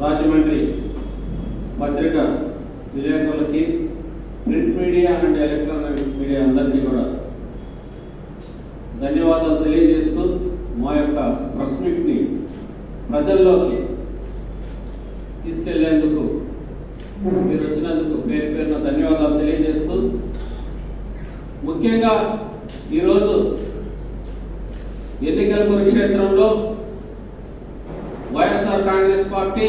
రాజమండ్రి పత్రిక విలేకరులకి print media and electronic media అందరికీ కూడా ధన్యవాదాలు తెలియజేస్తూ మా యొక్క ప్రెస్ మీట్ని ప్రజల్లోకి తీసుకెళ్ళేందుకు మీరు వచ్చినందుకు పేరు పేరున ధన్యవాదాలు తెలియజేస్తూ ముఖ్యంగా ఈరోజు ఎన్నికల కురుక్షేత్రంలో Congress party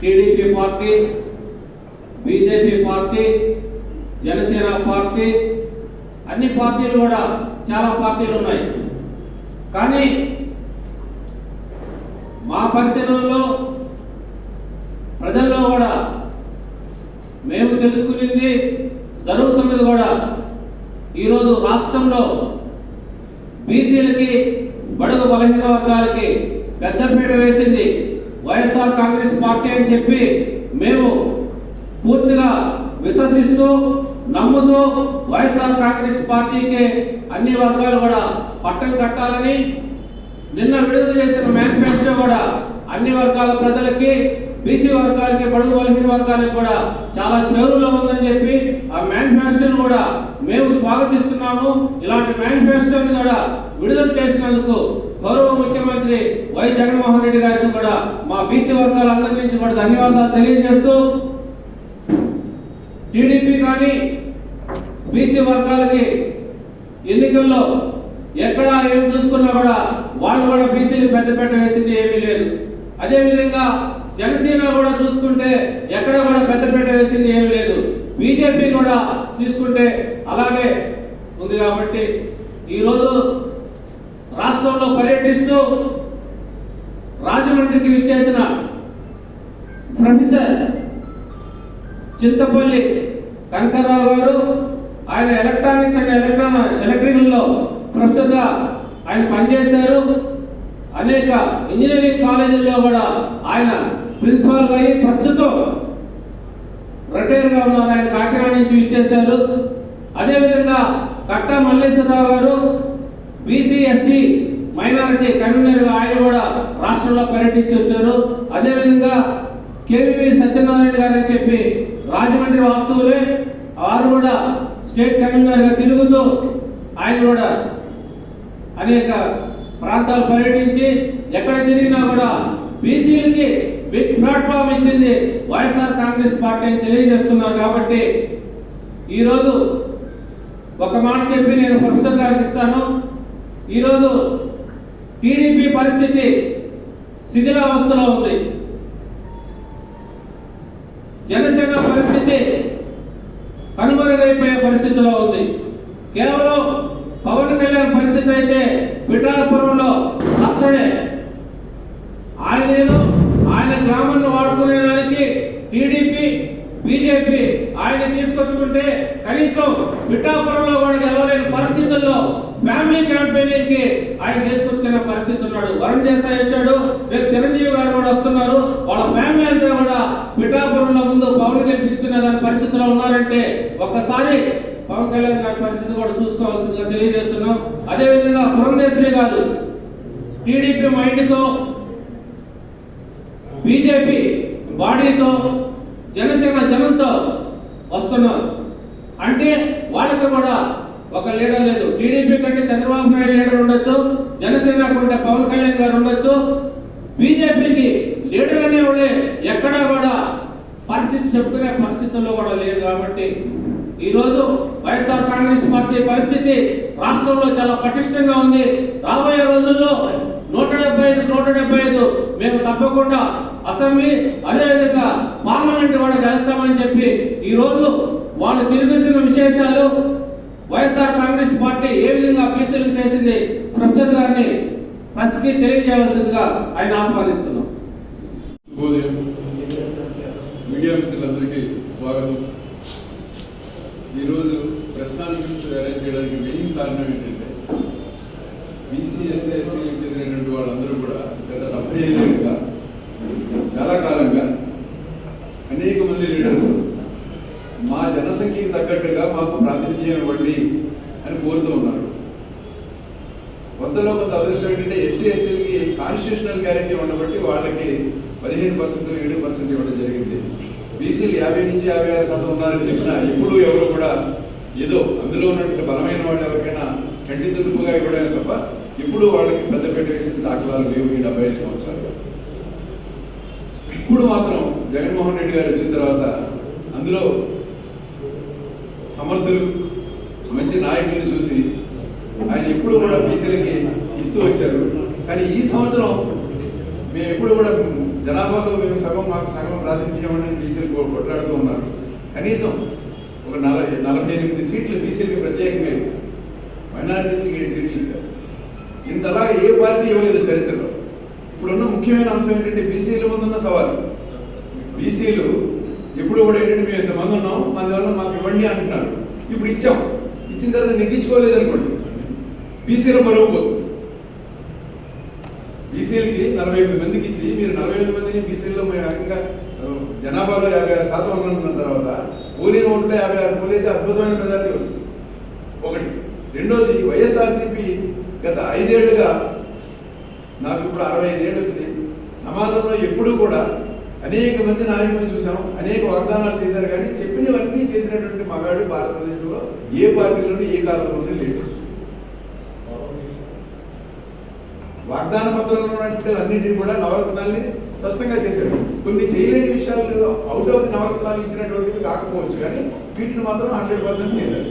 TDP party BJP party Janasena party అన్ని పార్టీలు కూడా చాలా పార్టీలు ఉన్నాయి. కానీ మా పరిశీలనలో ప్రజల్లో కూడా మేము తెలుసుకునేది జరుగుతున్నది కూడా ఈరోజు రాష్ట్రంలో బీసీలకి బడుగు బలహీన వర్గాలకి పెద్దపీట వేసింది. వైఎస్ఆర్ కాంగ్రెస్ పార్టీ అని చెప్పి మేము పూర్తిగా విశ్వసిస్తూ నమ్ముతూ వైఎస్ఆర్ కాంగ్రెస్ పార్టీకి అన్ని వర్గాలు కూడా పట్టం కట్టాలని నిన్న విడుదల చేసిన మేనిఫెస్టో కూడా అన్ని వర్గాల ప్రజలకి బీసీ వర్గాలకి బడుగు బలహీన వర్గాలకి కూడా చాలా చేరువలో ఉందని చెప్పి ఆ మేనిఫెస్టోను కూడా మేము స్వాగతిస్తున్నాము. ఇలాంటి మేనిఫెస్టోని కూడా విడుదల చేసినందుకు గౌరవ ముఖ్యమంత్రి వై జగన్మోహన్ రెడ్డి గారికి కూడా మా బీసీ వర్గాలందరి నుంచి కూడా ధన్యవాదాలు తెలియజేస్తూ టీడీపీ కానీ బీసీ వర్గాలకి ఎన్నికల్లో ఎక్కడ ఏం చూసుకున్నా కూడా వాళ్ళు కూడా బీసీలు పెద్దపేట వేసింది ఏమీ లేదు. అదేవిధంగా జనసేన కూడా చూసుకుంటే ఎక్కడ కూడా పెద్దపేట వేసింది ఏమీ లేదు. బీజేపీ కూడా తీసుకుంటే అలాగే ఉంది కాబట్టి ఈరోజు రాష్ట్రంలో పర్యటిస్తూ రాజమండ్రికి విచ్చేసిన ప్రొఫెసర్ చింతపల్లి కనకరావు గారు ఆయన ఎలక్ట్రానిక్స్ అండ్ ఎలక్ట్రా ఎలక్ట్రికల్లో ప్రస్తుతంగా ఆయన పనిచేశారు. అనేక ఇంజనీరింగ్ కాలేజీల్లో కూడా ఆయన ప్రిన్సిపాల్గా అయ్యి ప్రస్తుతం రిటైర్గా ఉన్నారు. ఆయన కాకినాడ నుంచి ఇచ్చేశారు అదేవిధంగా కట్టా మల్లేశ్వరరావు గారు బీసీ ఎస్టీ మైనారిటీ కన్వీనర్గా ఆయన కూడా రాష్ట్రంలో పర్యటించి వచ్చారు. అదేవిధంగా కేవీవి సత్యనారాయణ గారు అని చెప్పి రాజమండ్రి వాస్తువులే వారు కూడా స్టేట్ కన్వీనర్గా తిరుగుతూ ఆయన కూడా అనేక ప్రాంతాలు పర్యటించి ఎక్కడ తిరిగినా కూడా బీసీలకి బిగ్ ప్లాట్ఫామ్ ఇచ్చింది వైఎస్ఆర్ కాంగ్రెస్ పార్టీ అని తెలియజేస్తున్నారు కాబట్టి ఈరోజు ఒక మాట చెప్పి నేను ప్రొఫెసర్ గారికి ఇస్తాను. ఈరోజు టీడీపీ పరిస్థితి శిథిలావస్థలో ఉంది. జనసేన పరిస్థితి కనుమరుగైపోయే పరిస్థితిలో ఉంది. కేవలం పవన్ కళ్యాణ్ పరిస్థితి అయితే పిఠాపురంలో లక్షడే ఆయన ఆయన గ్రామాన్ని వాడుకునే దానికి టీడీపీ బీజేపీ ఆయన తీసుకొచ్చుకుంటే కనీసం పిఠాపురంలో వాడికి గెలవలేని పరిస్థితుల్లో ఫ్యామిలీ క్యాంపెయినింగ్కి ఆయన చేసుకొచ్చుకునే పరిస్థితి ఉన్నాడు. వరుణ్ దేశాయ్ వచ్చాడు. రేపు చిరంజీవి గారు కూడా వస్తున్నారు. వాళ్ళ ఫ్యామిలీ అంతా కూడా పిఠాపురంలో ముందు పవన్ గెలిపించుకునే దాని పరిస్థితిలో ఉన్నారంటే ఒక్కసారి పవన్ కళ్యాణ్ గారి పరిస్థితి కూడా చూసుకోవాల్సిందిగా తెలియజేస్తున్నాం. అదేవిధంగా పురంధేశ్వరి గారు టీడీపీ మైండ్తో బీజేపీ బాడీతో జనసేన జనంతో వస్తున్నారు. అంటే వాళ్ళకి కూడా ఒక లీడర్ లేదు. టీడీపీ కంటే చంద్రబాబు నాయుడు లీడర్ ఉండొచ్చు జనసేన కంటే పవన్ కళ్యాణ్ గారు ఉండొచ్చు. బీజేపీకి లీడర్ అనేవాడే ఎక్కడా కూడా పరిస్థితి చెప్పుకునే పరిస్థితుల్లో కూడా లేదు కాబట్టి ఈరోజు వైఎస్ఆర్ కాంగ్రెస్ పార్టీ పరిస్థితి రాష్ట్రంలో చాలా పటిష్టంగా ఉంది. రాబోయే రోజుల్లో నూట డెబ్బై ఐదు నూట డెబ్బై ఐదు మేము తప్పకుండా అసెంబ్లీ అదేవిధంగా పార్లమెంట్ కూడా గెలుస్తామని చెప్పి ఈ రోజు వాళ్ళు తిరిగి వచ్చిన విశేషాలు వైఎస్ఆర్ కాంగ్రెస్ పార్టీ ఏ విధంగా బీసీలకు చేసింది? ప్రొఫెసర్ గారిని ప్రశ్నకి తెలియజేయవలసిందిగా ఆయన ఆహ్వానిస్తున్నాం. మీడియా మిత్రులందరికీ స్వాగతం. ఈరోజు ప్రెస్ కాన్ఫరెన్స్ అరేంజ్ చేయడానికి మెయిన్ కారణం ఏంటంటే బీసీ ఎస్టీలకు చెందినటువంటి వాళ్ళందరూ కూడా గత డెబ్బై ఐదేళ్ళుగా చాలా కాలంగా అనేక మంది లీడర్స్ మా జనసంఖ్యకి తగ్గట్టుగా మాకు ప్రాతినిధ్యం ఇవ్వండి అని కోరుతూ ఉన్నారు. కొంతలో కొంత అదృష్టం ఏంటంటే ఎస్సీ ఎస్టీలకి కాన్స్టిట్యూషనల్ గ్యారెంటీ ఉండబట్టి వాళ్ళకి పదిహేను పర్సెంట్ ఏడు పర్సెంట్ ఇవ్వడం జరిగింది. బీసీలు యాభై నుంచి యాభై ఆరు శాతం ఉన్నారని చెప్పినా ఎప్పుడు ఎవరు కూడా ఏదో అందులో ఉన్నటువంటి బలమైన వాళ్ళు ఎవరికైనా కంటి తుడుపుగా ఇవ్వడమే తప్ప ఇప్పుడు వాళ్ళకి పెద్దపేట వేసిన దాఖలాలు లేవు ఈ డెబ్బై ఐదు సంవత్సరాలు ఇప్పుడు మాత్రం జగన్మోహన్ రెడ్డి గారు వచ్చిన తర్వాత అందులో సమర్థులు మంచి నాయకులను చూసి ఆయన ఎప్పుడు కూడా బీసీలకి ఇస్తూ వచ్చారు. కానీ ఈ సంవత్సరం మేము ఎప్పుడు కూడా జనాభాలో మేము సగం మాకు సగం ప్రాతినిధ్యం బీసీలు కొట్లాడుతూ ఉన్నారు. కనీసం ఒక నలభై నలభై ఎనిమిది సీట్లు బీసీలకి ప్రత్యేకంగా ఇచ్చారు. మైనారిటీస్కి ఏడు సీట్లు ఇచ్చారు. ఇంతలా ఏ పార్టీ ఇవ్వలేదు చరిత్రలో. ఇప్పుడున్న ముఖ్యమైన అంశం ఏంటంటే బీసీల ముందున్న సవాలు. బీసీలు ఎప్పుడు కూడా ఏంటంటే మేము ఎంతమంది ఉన్నాం మన దగ్గర మాకు ఇవ్వండి అంటున్నారు. ఇప్పుడు ఇచ్చాం. ఇచ్చిన తర్వాత నెగ్గించుకోలేదు అనుకోండి బీసీలో బరువు పోతుంది బీసీలకి నలభై ఎనిమిది మందికి ఇచ్చి మీరు నలభై ఎనిమిది మందిని బీసీలో మేము ఏకంగా జనాభాలో యాభై ఆరు శాతం ఉన్న తర్వాత పోలిన ఓట్లో యాభై ఆరు పోలైతే అయితే అద్భుతమైన మెజారిటీ వస్తుంది. ఒకటి. రెండోది వైఎస్ఆర్సీపీ గత ఐదేళ్ళుగా నాకు ఇప్పుడు అరవై ఐదేళ్ళు వచ్చినాయి. సమాజంలో ఎప్పుడూ కూడా అనేక మంది నాయకులను చూసాం అనేక వాగ్దానాలు చేశారు కానీ చెప్పినవన్నీ చేసినటువంటి మగాడు భారతదేశంలో ఏ పార్టీలోనూ ఏ కాలంలోనూ లేడు. వాగ్దాన పత్రంలో ఉన్నటువంటి అన్నింటినీ కూడా నవరత్నాల్ని స్పష్టంగా చేశారు కొన్ని చేయలేని విషయాలు అవుట్ ఆఫ్ ది నవరత్నాలు ఇచ్చినటువంటివి కాకపోవచ్చు కానీ వీటిని మాత్రం హండ్రెడ్ పర్సెంట్ చేశారు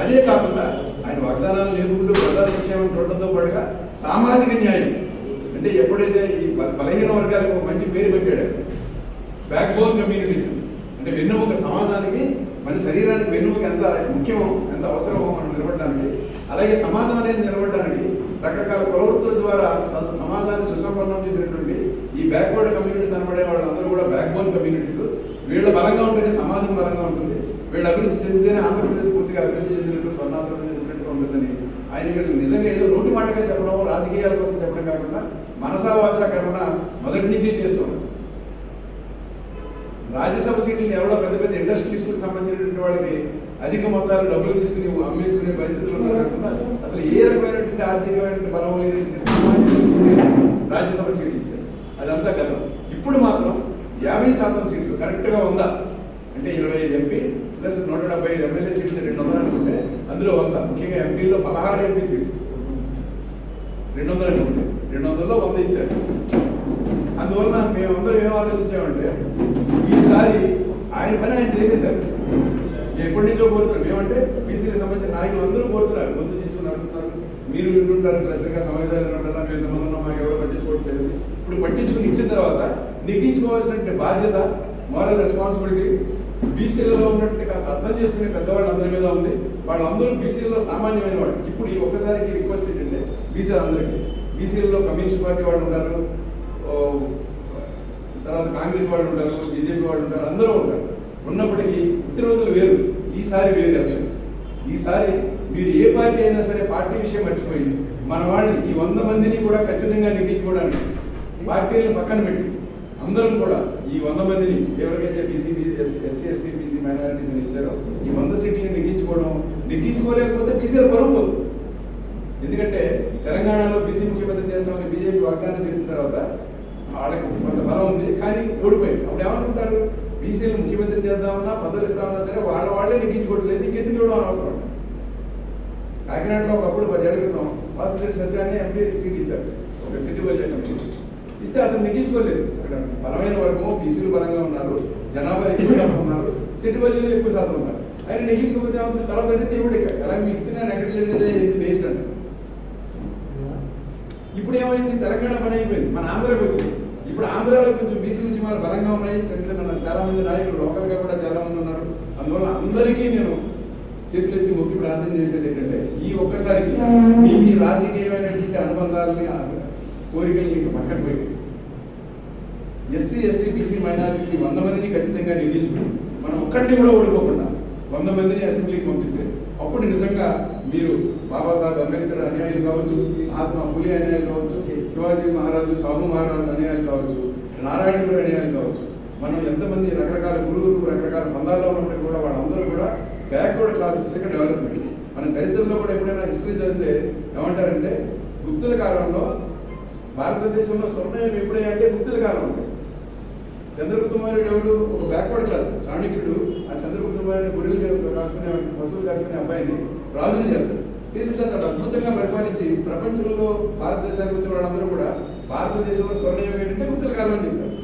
అదే కాకుండా ఆయన వాగ్దానాలు లేకుండా ప్రజా సంక్షేమం చూడడంతో పాటుగా సామాజిక న్యాయం అంటే ఎప్పుడైతే ఈ బలహీన వర్గాలకు ఒక మంచి పేరు పెట్టాడు బ్యాక్ బోన్ కమ్యూనిటీస్ అంటే వెన్నుముక సమాజానికి మన శరీరానికి వెన్నుముక ఎంత ముఖ్యమో ఎంత అవసరమో మనం నిలబడడానికి అలాగే సమాజం అనేది నిలబడడానికి రకరకాల ప్రవృత్తుల ద్వారా సమాజాన్ని సుసంపన్నం చేసినటువంటి ఈ బ్యాక్వర్డ్ కమ్యూనిటీస్ అనబడే వాళ్ళందరూ కూడా బ్యాక్ బోన్ కమ్యూనిటీస్. వీళ్ళు బలంగా ఉంటేనే సమాజం బలంగా ఉంటుంది. వీళ్ళు అభివృద్ధి చెందితేనే ఆంధ్రప్రదేశ్ పూర్తిగా అభివృద్ధి చెందినట్టు స్వర్ణాంధ్రప్రదేశ్ చెందినట్టుగా ఉంటుందని ఆయన వీళ్ళు నిజంగా ఏదో నోటి మాటగా చెప్పడం రాజకీయాల కోసం చెప్పడం కాకుండా మనసా వాచా కర్మణ మొదటి నుంచి చేస్తున్నాం రాజ్యసభ సీట్లను ఎవరో పెద్ద పెద్ద ఇండస్ట్రియలిస్టులకు సంబంధించినటువంటి వాళ్ళకి అధిక మొత్తాలు డబ్బులు తీసుకుని అమ్మేసుకునే పరిస్థితులు ఉన్నారు అసలు ఏ రకమైనటువంటి ఆర్థికమైనటువంటి బలం లేనటువంటి రాజ్యసభ సీట్లు ఇచ్చారు. అదంతా గతం ఇప్పుడు మాత్రం యాభై శాతం సీట్లు కరెక్ట్గా ఉందా? అంటే ఇరవై ఐదు ఎంపీ ప్లస్ నూట డెబ్బై ఐదు ఎమ్మెల్యే సీట్లు రెండు వందలు అనుకుంటే అందులో వంద ముఖ్యంగా ఎంపీలో పదహారు ఎంపీ సీట్లు. రెండు వందల రెండు వందల్లో వంద ఇచ్చారు. అందువల్ల మేమందరం ఏం ఆలోచించామంటే ఈసారి ఆయన పని ఆయన చేసేశారు. ఎప్పటి నుంచో కోరుతున్నారు ఏమంటే బీసీకి సంబంధించిన నాయకులు అందరూ కోరుతున్నారు. గుర్తు చేసుకుని నడుస్తున్నారు. మీరు వింటుంటారు పత్రికా సమావేశాలు వినడం మేము ఎంతమంది ఉన్నాం మాకు ఎవరో పట్టించుకోవట్లేదు. ఇప్పుడు పట్టించుకుని ఇచ్చిన తర్వాత నెగ్గించుకోవాల్సిన బాధ్యత మారల్ రెస్పాన్సిబిలిటీ బీసీలలో ఉన్నట్టు కాస్త అర్థం చేసుకునే పెద్దవాళ్ళు అందరి మీద ఉంది. వాళ్ళందరూ బీసీలలో సామాన్యమైన వాళ్ళు. ఇప్పుడు ఈ ఒక్కసారికి రిక్వెస్ట్ ఏంటంటే బీసీలు అందరికీ. బీసీలలో కమ్యూనిస్ట్ పార్టీ వాళ్ళు ఉంటారు తర్వాత కాంగ్రెస్ వాళ్ళు ఉంటారు బీజేపీ వాళ్ళు ఉంటారు అందరూ ఉంటారు. ఉన్నప్పటికీ ఇతర రోజులు వేరు ఈసారి వేరు ఎలక్షన్స్ ఈసారి మీరు ఏ పార్టీ అయినా సరే పార్టీ విషయం మర్చిపోయి మన వాళ్ళని ఈ వంద మందిని కూడా ఖచ్చితంగా నెగ్గించుకోవడానికి పార్టీలను పక్కన పెట్టి అందరం కూడా ఈ వంద మందిని ఎవరికైతే BC SC ST BC minorities అని ఇచ్చారో ఈ వంద సీట్లను నెగ్గించుకోవడం నెగ్గించుకోలేకపోతే బీసీలు పరువు ఎందుకంటే తెలంగాణలో బీసీ ముఖ్యమంత్రి చేస్తామని బీజేపీ వాగ్దానం చేసిన తర్వాత వాళ్ళకి కొంత బలం ఉంది కానీ ఓడిపోయింది. అప్పుడు ఏమనుకుంటారు? బీసీలు ముఖ్యమంత్రి చేద్దామన్నా పదవులు ఇస్తామన్నా సరే వాళ్ళ వాళ్ళే నెగ్గించుకోవట్లేదు ఇంకెందుకు ఇవ్వడం అనవసరం. కాకినాడలో ఒకప్పుడు పదేళ్ళ క్రితం వాసుదేవ్ సత్యాన్ని ఎంపీ సీట్ ఇచ్చారు. ఒక సిటీ బడ్జెట్ ఇస్తే అతను నెగ్గించుకోలేదు. అక్కడ బలమైన వర్గం బీసీలు బలంగా ఉన్నారు జనాభా ఎక్కువ శాతం ఉన్నారు సిటీ బడ్జెట్లో ఎక్కువ శాతం ఉన్నారు. ఆయన నెగ్గించుకోకపోతే తర్వాత అంటే దేవుడు ఇక ఎలా మీకు ఇచ్చిన నెగ్గట్లేదు ఇది ఇప్పుడు ఏమైంది తెలంగాణ పని అయిపోయింది. మన ఆంధ్రాకి వచ్చింది. ఇప్పుడు ఆంధ్రాలో కొంచెం బీసీ నుంచి మన బలంగా ఉన్నాయి. చిన్న చాలా మంది నాయకులు లోకల్గా కూడా చాలా మంది ఉన్నారు. అందువల్ల అందరికీ నేను చేతులెత్తి మొక్కి ప్రార్థన చేసేది ఏంటంటే ఈ ఒక్కసారికి మీ మీ రాజకీయమైనటువంటి అనుబంధాలని ఆ కోరికల్ని ఇంకా పక్కన పెట్టి. ఎస్సీ ఎస్టీ బీసీ మైనారిటీస్ వంద మందిని ఖచ్చితంగా నెగ్గించుకుని మనం ఒక్కడిని కూడా ఓడిపోకుండా వంద మందిని అసెంబ్లీకి పంపిస్తే అప్పుడు నిజంగా మీరు బాబాసాహెబ్ అంబేద్కర్ అన్యాయులు కావచ్చు మహాత్మా ఫులే అన్యాయులు కావచ్చు శివాజీ మహారాజు సాహు మహారాజు అన్యాయులు కావచ్చు నారాయణుడు అన్యాయులు కావచ్చు. మనం ఎంతమంది రకరకాల గురువులు రకరకాల పందాల్లో ఉన్నప్పుడు కూడా వాళ్ళందరూ కూడా బ్యాక్వర్డ్ క్లాసెస్ యొక్క డెవలప్మెంట్ మన చరిత్రలో కూడా ఎప్పుడైనా హిస్టరీ చదివితే ఏమంటారంటే గుప్తుల కాలంలో భారతదేశంలో స్వర్ణయం ఎప్పుడే అంటే గుప్తుల కాలంలో చంద్రగుప్త మౌర్యుడు ఎవడు ఒక బ్యాక్వర్డ్ క్లాస్ చాణక్యుడు. చంద్రగుప్త మౌర్యుని గురువులు రాసుకునే పశువులు కాసుకునే అబ్బాయిని రాజుని చేస్తారు. చేసిన తర్వాత అద్భుతంగా పరిపాలించి ప్రపంచంలో భారతదేశానికి వచ్చిన వాళ్ళందరూ కూడా భారతదేశంలో స్వర్ణయుగం ఏంటంటే గుప్తుల కాలం అని చెప్తారు.